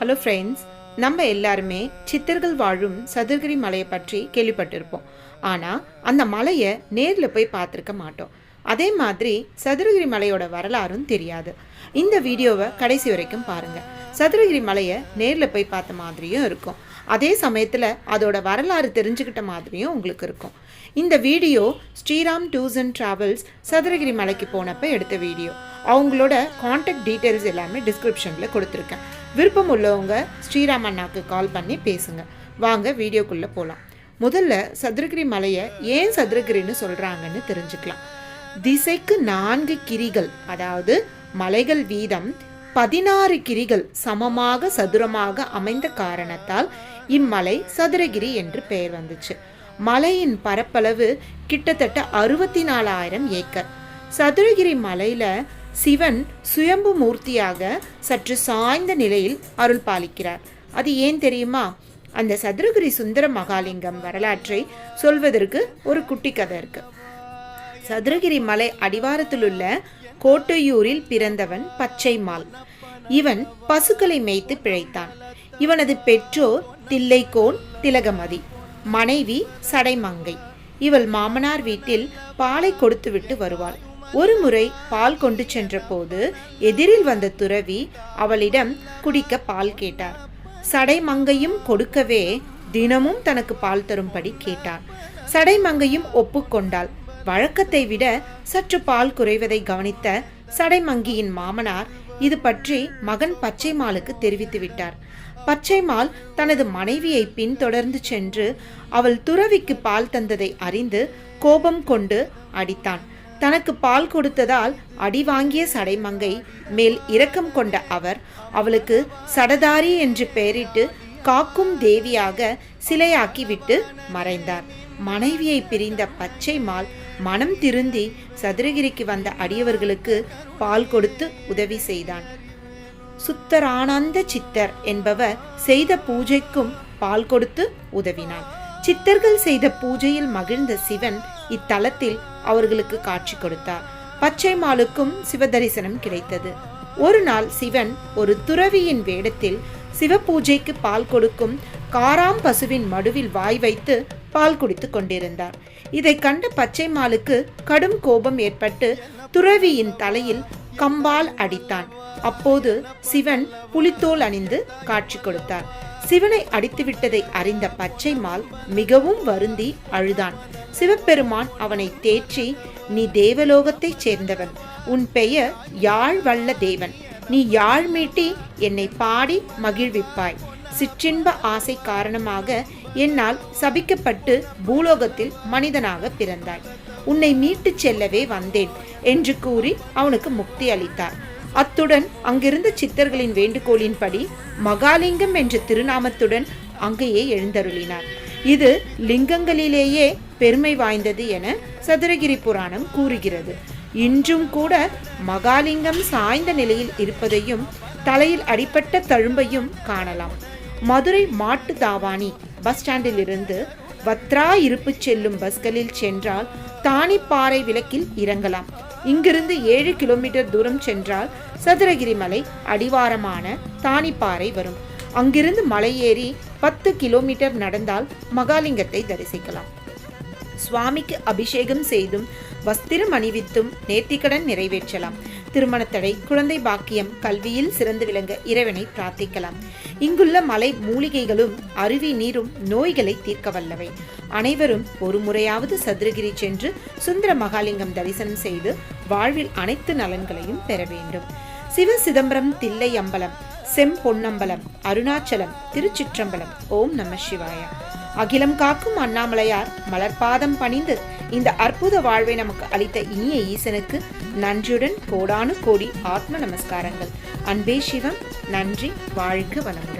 Hello friends நம்ம எல்லாருமே சித்தர்கள் வாழும் சதுரகிரி மலையை பற்றி கேள்விப்பட்டிருப்போம். ஆனால் அந்த மலையை நேரில் போய் பார்த்துருக்க மாட்டோம். அதே மாதிரி சதுரகிரி மலையோட வரலாறும் தெரியாது. இந்த வீடியோவை கடைசி வரைக்கும் பாருங்கள் சதுரகிரி மலையை நேரில் போய் பார்த்த மாதிரியும் இருக்கும். அதே சமயத்தில் அதோட வரலாறு தெரிஞ்சுக்கிட்ட மாதிரியும் உங்களுக்கு இருக்கும். இந்த video Sriram tours and travels Sathuragiri மலைக்கு போனப்போ எடுத்த வீடியோ. அவங்களோட காண்டாக்ட் டீட்டெயில்ஸ் எல்லாமே டிஸ்கிரிப்ஷனில் கொடுத்துருக்கேன். விருப்பம் உள்ளவங்க ஸ்ரீராம் அண்ணாக்கு கால் பண்ணி பேசுங்க. வாங்க வீடியோக்குள்ளே போகலாம் முதல்ல சதுரகிரி மலையை ஏன் சதுரகிரின்னு சொல்கிறாங்கன்னு தெரிஞ்சுக்கலாம். திசைக்கு நான்கு கிரிகள் அதாவது மலைகள் வீதம் பதினாறு கிரிகள் சமமாக சதுரமாக அமைந்த காரணத்தால் இம்மலை சதுரகிரி என்று பெயர் வந்துச்சு. மலையின் பரப்பளவு கிட்டத்தட்ட அறுபத்தி நாலாயிரம் ஏக்கர். சதுரகிரி மலையில் சிவன் சுயம்பு மூர்த்தியாக சற்று சாய்ந்த நிலையில் அருள் பாலிக்கிறார். அது ஏன் தெரியுமா? அந்த சதுரகிரி சுந்தர மகாலிங்கம் வரலாற்றை சொல்வதற்கு ஒரு குட்டி கதை இருக்கு. சதுரகிரி மலை அடிவாரத்தில் உள்ள கோட்டையூரில் பிறந்தவன் பச்சைமால். இவன் பசுக்களை மேய்த்து பிழைத்தான். இவனது பெற்றோர் தில்லைக்கோன் திலகமதி மனைவி சடைமங்கை. இவள் மாமனார் வீட்டில் பாலை கொடுத்துவிட்டு வருவாள். ஒரு முறை பால் கொண்டு சென்றபோது எதிரில் வந்த துறவி அவளிடம் குடிக்க பால் கேட்டார். சடைமங்கையும் கொடுக்கவே தினமும் தனக்கு பால் தரும்படி கேட்டார். சடைமங்கையும் ஒப்புக்கொண்டாள். வழக்கத்தை விட சற்று பால் குறைவதை கவனித்த சடைமங்கியின் மாமனார் இது பற்றி மகன் பச்சைமாலுக்கு தெரிவித்து விட்டார். பச்சைமால் தனது மனைவியை பின்தொடர்ந்து சென்று அவள் துறவிக்கு பால் தந்ததை அறிந்து கோபம் கொண்டு அடித்தான். தனக்கு பால் கொடுத்ததால் அடி வாங்கிய சடைமங்கை மேல் இரக்கம் கொண்ட அவர் அவளுக்கு சடதாரி என்று பெயரிட்டு காக்கும் தேவியாக சிலையாக்கிவிட்டு மறைந்தார். மனைவியை பிரிந்த பச்சை மால் மனம் திருந்தி சதுரகிரிக்கு வந்த அடியவர்களுக்கு பால் கொடுத்து உதவி செய்தான். சுத்தரானந்த சித்தர் என்பவர் செய்த பூஜைக்கும் பால் கொடுத்து உதவினான் சித்தர்கள் செய்த பூஜையில் மகிழ்ந்த சிவன் இத்தலத்தில் அவர்களுக்கு காட்சி கொடுத்தார். பச்சை மாலுக்கும் சிவதரிசனம் கிடைத்தது. ஒரு நாள் சிவன் ஒரு துறவியின் வேடத்தில் சிவ பூஜைக்கு பால் கொடுக்கும் காராம் பசுவின் மடுவில் வாய் வைத்து பால் குடித்து கொண்டிருந்தார். இதை கண்ட பச்சை மாலுக்கு கடும் கோபம் ஏற்பட்டு துறவியின் தலையில் கம்பால் அடித்தான். அப்போது சிவன் புலித்தோல் அணிந்து காட்சி கொடுத்தார். சிவனை அடித்துவிட்டதை அறிந்த பச்சை மால் மிகவும் வருந்தி அழுதான். சிவபெருமான் அவனை தேற்றி நீ தேவலோகத்தைச் சேர்ந்தவன். உன் பெயர் யாழ் வல்ல தேவன் நீ யாழ் மீட்டி என்னை பாடி மகிழ்விப்பாய். சிற்றின்ப ஆசை காரணமாக என்னால் சபிக்கப்பட்டு பூலோகத்தில் மனிதனாக பிறந்தாய். உன்னை மீட்டுச் செல்லவே வந்தேன் என்று கூறி அவனுக்கு முக்தி அளித்தார். அத்துடன் அங்கிருந்த சித்தர்களின் வேண்டுகோளின்படி மகாலிங்கம் என்ற திருநாமத்துடன் அங்கேயே எழுந்தருளினார். இது லிங்கங்களிலேயே பெருமை வாய்ந்தது என சதுரகிரி புராணம் கூறுகிறது. இன்றும் கூட மகாலிங்கம் சாய்ந்த நிலையில் இருப்பதையும் தலையில் அடிப்பட்ட தழும்பையும் காணலாம். மதுரை மாட்டு தாவாணி பஸ் ஸ்டாண்டில் இருந்து வத்ரா இருப்பு செல்லும் பஸ்களில் சென்றால் தானிப்பாறை விளக்கில் இறங்கலாம். இங்கிருந்து ஏழு கிலோமீட்டர் தூரம் சென்றால் சதுரகிரி மலை அடிவாரமான தானிப்பாறை வரும். அங்கிருந்து மலை ஏறி பத்து கிலோமீட்டர் நடந்தால் மகாலிங்கத்தை தரிசிக்கலாம். சுவாமிக்கு அபிஷேகம் செய்தும் வஸ்திரம் அணிவித்தும் நேர்த்திக்கடன் நிறைவேற்றலாம். திருமணத்தடை குழந்தை பாக்கியம் கல்வியில் சிறந்து விளங்க இறைவனை பிரார்த்திக்கலாம். இங்குள்ள மலை மூலிகைகளும் அருவி நீரும் நோய்களை தீர்க்க வல்லவை. அனைவரும் ஒரு முறையாவது சதுரகிரி சென்று சுந்தர மகாலிங்கம் தரிசனம் செய்து வாழ்வில் அனைத்து நலன்களையும் பெற வேண்டும். சிவ சிதம்பரம் தில்லை அம்பலம் செம் பொன்னம்பலம் அருணாச்சலம் திருச்சிற்றம்பலம். ஓம் நம சிவாயா. அகிலம் காக்கும் அண்ணாமலையார் மலர்பாதம் பணிந்து இந்த அற்புத வாழ்வை நமக்கு அளித்த இனிய ஈசனுக்கு நன்றியுடன் கோடானு கோடி ஆத்ம நமஸ்காரங்கள். அன்பே சிவம் நன்றி வாழ்க வளமுடன்.